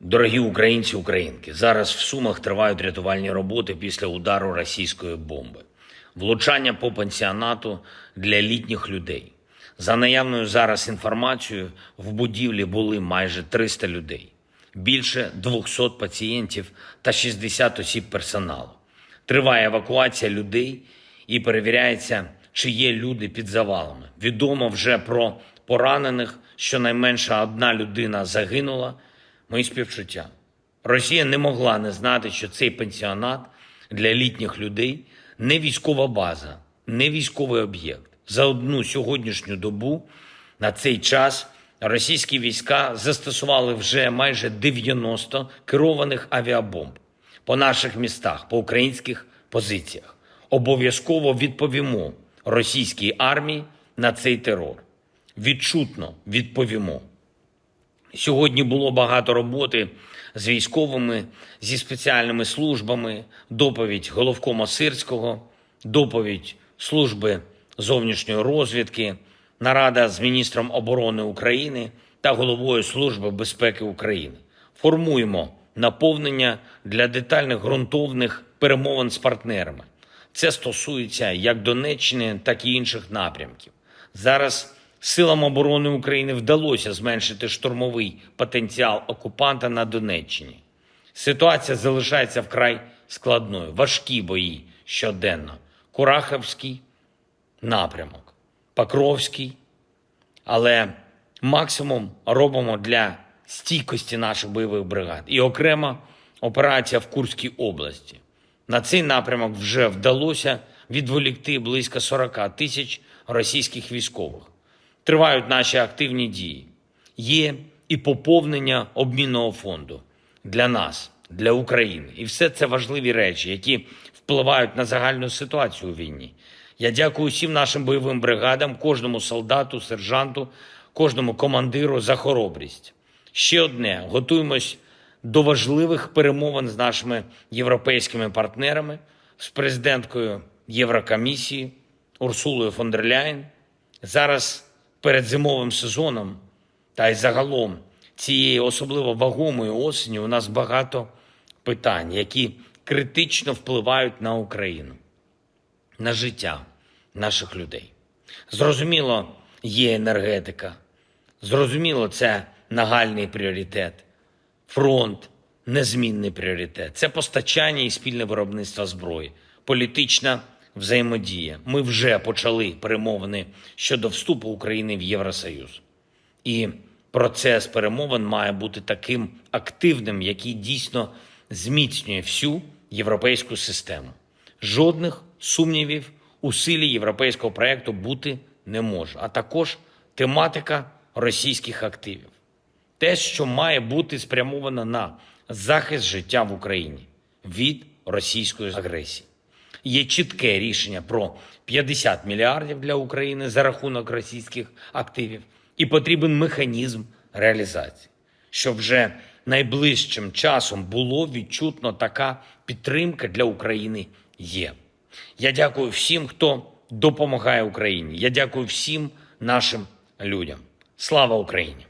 Дорогі українці, українки, зараз в Сумах тривають рятувальні роботи після удару російської бомби. Влучання по пансіонату для літніх людей. За наявною зараз інформацією, в будівлі були майже 300 людей, більше 200 пацієнтів та 60 осіб персоналу. Триває евакуація людей і перевіряється, чи є люди під завалами. Відомо вже про поранених, щонайменше одна людина загинула. Мої співчуття. Росія не могла не знати, що цей пансіонат для літніх людей не військова база, не військовий об'єкт. За одну сьогоднішню добу на цей час російські війська застосували вже майже 90 керованих авіабомб по наших містах, по українських позиціях. Обов'язково відповімо російській армії на цей терор. Відчутно відповімо. Сьогодні було багато роботи з військовими, зі спеціальними службами, доповідь головкома Сирського, доповідь служби зовнішньої розвідки, нарада з міністром оборони України та головою Служби безпеки України. Формуємо наповнення для детальних ґрунтовних перемовин з партнерами. Це стосується як Донеччини, так і інших напрямків. Зараз силам оборони України вдалося зменшити штурмовий потенціал окупанта на Донеччині. Ситуація залишається вкрай складною. Важкі бої щоденно. Курахівський напрямок, Покровський. Але максимум робимо для стійкості наших бойових бригад. І окрема операція в Курській області. На цей напрямок вже вдалося відволікти близько 40 тисяч російських військових. Тривають наші активні дії. Є і поповнення обмінного фонду для нас, для України. І все це важливі речі, які впливають на загальну ситуацію у війні. Я дякую всім нашим бойовим бригадам, кожному солдату, сержанту, кожному командиру за хоробрість. Ще одне: готуємось до важливих перемовин з нашими європейськими партнерами, з президенткою Єврокомісії Урсулою фон дер Ляєн. Зараз перед зимовим сезоном та й загалом цієї особливо вагомої осені у нас багато питань, які критично впливають на Україну, на життя наших людей. Зрозуміло, є енергетика. Зрозуміло, це нагальний пріоритет. Фронт незмінний пріоритет. Це постачання і спільне виробництво зброї, політична взаємодія. Ми вже почали перемовини щодо вступу України в Євросоюз. І процес перемовин має бути таким активним, який дійсно зміцнює всю європейську систему. Жодних сумнівів у силі європейського проєкту бути не може, а також тематика російських активів. Те, що має бути спрямовано на захист життя в Україні від російської агресії. Є чітке рішення про 50 мільярдів для України за рахунок російських активів, і потрібен механізм реалізації, щоб вже найближчим часом було відчутно така підтримка для України є. Я дякую всім, хто допомагає Україні. Я дякую всім нашим людям. Слава Україні!